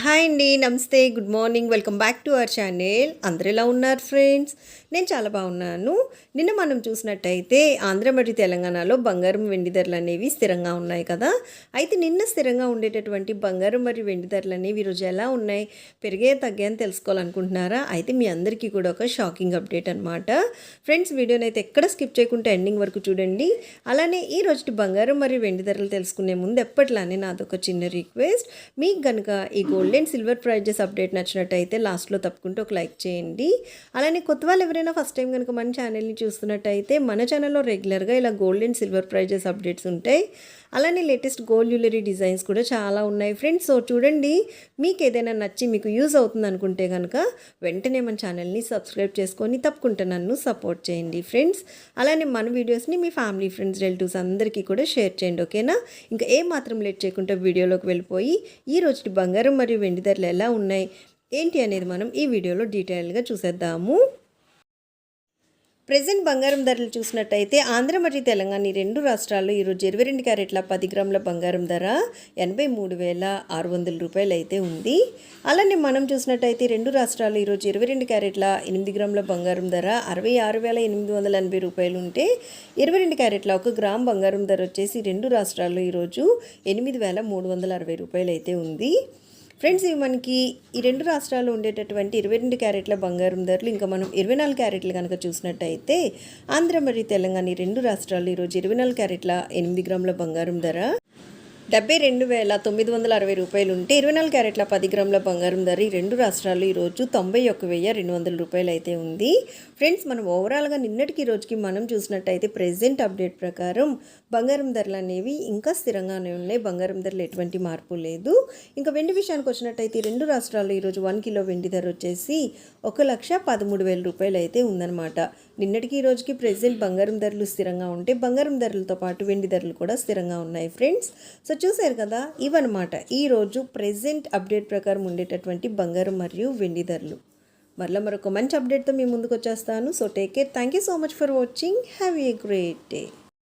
Hi అండి నమస్తే good morning welcome back to our channel. అందరు ఎలా ఉన్నారు ఫ్రెండ్స్? నేను చాలా బాగున్నాను. నిన్న మనం చూసినట్టయితే ఆంధ్ర మరియు తెలంగాణలో బంగారం వెండి ధరలు అనేవి స్థిరంగా ఉన్నాయి కదా? అయితే నిన్న స్థిరంగా ఉండేటటువంటి బంగారం మరియు వెండి ధరలు అనేవి ఈరోజు ఎలా ఉన్నాయి? పెరిగే తగ్గే అని తెలుసుకోవాలనుకుంటున్నారా? అయితే మీ అందరికీ కూడా ఒక షాకింగ్ అప్డేట్ అనమాట ఫ్రెండ్స్ వీడియోని అయితే ఎక్కడ స్కిప్ చేయకుండా ఎండింగ్ వరకు చూడండి. అలానే ఈ రోజు బంగారం మరియు వెండి ధరలు తెలుసుకునే ముందు ఎప్పట్లానే నాదొక చిన్న రిక్వెస్ట్. మీకు కనుక ఈ gold gold and silver prices update నచ్చినట్టయితే లాస్ట్లో తప్పుకుంటూ ఒక లైక్ చేయండి. అలానే కొత్త వాళ్ళు ఎవరైనా ఫస్ట్ టైం కనుక మన ఛానల్ని చూస్తున్నట్టయితే మన ఛానల్లో రెగ్యులర్గా ఇలా gold and silver prices updates ఉంటాయి. అలానే లేటెస్ట్ గోల్డ్ జ్యువెలరీ డిజైన్స్ కూడా చాలా ఉన్నాయి ఫ్రెండ్స్. సో చూడండి మీకు ఏదైనా నచ్చి మీకు యూజ్ అవుతుంది అనుకుంటే కనుక వెంటనే మన ఛానల్ని సబ్స్క్రైబ్ చేసుకొని తప్పకుండా నన్ను సపోర్ట్ చేయండి ఫ్రెండ్స్. అలానే మన వీడియోస్ని మీ ఫ్యామిలీ ఫ్రెండ్స్ రిలేటివ్స్ అందరికీ కూడా షేర్ చేయండి ఓకేనా? ఇంకా ఏ మాత్రం లేట్ చేయకుండా వీడియోలోకి వెళ్ళిపోయి ఈ రోజు బంగారం మరియు వెండి ధరలు ఎలా ఉన్నాయి ఏంటి అనేది మనం ఈ వీడియోలో డీటెయిల్గా చూసేద్దాము. ప్రజెంట్ బంగారం ధరలు చూసినట్టయితే ఆంధ్ర మరియు తెలంగాణ ఈ రెండు రాష్ట్రాల్లో ఈరోజు ఇరవై రెండు క్యారెట్ల పది గ్రాముల బంగారం ధర ఎనభై మూడు వేల ఆరు వందల రూపాయలు అయితే ఉంది. అలానే మనం చూసినట్టయితే రెండు రాష్ట్రాలు ఈరోజు ఇరవై రెండు క్యారెట్ల ఎనిమిది గ్రాముల బంగారం ధర అరవై ఆరు వేల ఎనిమిది వందల ఎనభై రూపాయలు ఉంటే ఇరవై రెండు క్యారెట్ల ఒక గ్రామ్ బంగారం ధర వచ్చేసి రెండు రాష్ట్రాల్లో ఈరోజు ఎనిమిది వేల మూడు వందల అరవై రూపాయలు అయితే ఉంది. ఫ్రెండ్స్ ఇవి మనకి ఈ రెండు రాష్ట్రాల్లో ఉండేటటువంటి ఇరవై రెండు క్యారెట్ల బంగారం ధరలు ఇంకా మనం ఇరవై నాలుగు క్యారెట్లు కనుక చూసినట్టయితే ఆంధ్ర మరియు తెలంగాణ ఈ రెండు రాష్ట్రాల్లో ఈరోజు ఇరవై నాలుగు క్యారెట్ల ఎనిమిది గ్రాముల బంగారం ధర. డెబ్బై రెండు వేల తొమ్మిది వందల అరవై రూపాయలు ఉంటే ఇరవై నాలుగు క్యారెట్ల పది గ్రాముల బంగారం ధర ఈ రెండు రాష్ట్రాల్లో ఈరోజు తొంభై ఒక్క వెయ్యి రెండు వందల రూపాయలు అయితే ఉంది. ఫ్రెండ్స్ మనం ఓవరాల్గా నిన్నటికి రోజుకి మనం చూసినట్టయితే ప్రెసెంట్ అప్డేట్ ప్రకారం బంగారం ధరలు అనేవి ఇంకా స్థిరంగానే ఉన్నాయి. బంగారం ధరలు ఎటువంటి మార్పు లేదు. ఇంకా వెండి విషయానికి వచ్చినట్టయితే రెండు రాష్ట్రాల్లో ఈరోజు వన్ కిలో వెండి ధర వచ్చేసి ఒక లక్ష పదమూడు వేల రూపాయలు అయితే ఉందన్నమాట. నిన్నటికి ఈ రోజుకి ప్రెసెంట్ బంగారం ధరలు స్థిరంగా ఉంటే బంగారం ధరలతో పాటు వెండి ధరలు కూడా స్థిరంగా ఉన్నాయి ఫ్రెండ్స్. సో చూసారు కదా? ఇవన్నమాట. ఈరోజు ప్రెసెంట్ అప్డేట్ ప్రకారం ఉండేటటువంటి బంగారం మరియు వెండి ధరలు. మరలా మరొక మంచి అప్డేట్తో మీ ముందుకు వచ్చేస్తాను so take care thank you so much for watching have a great day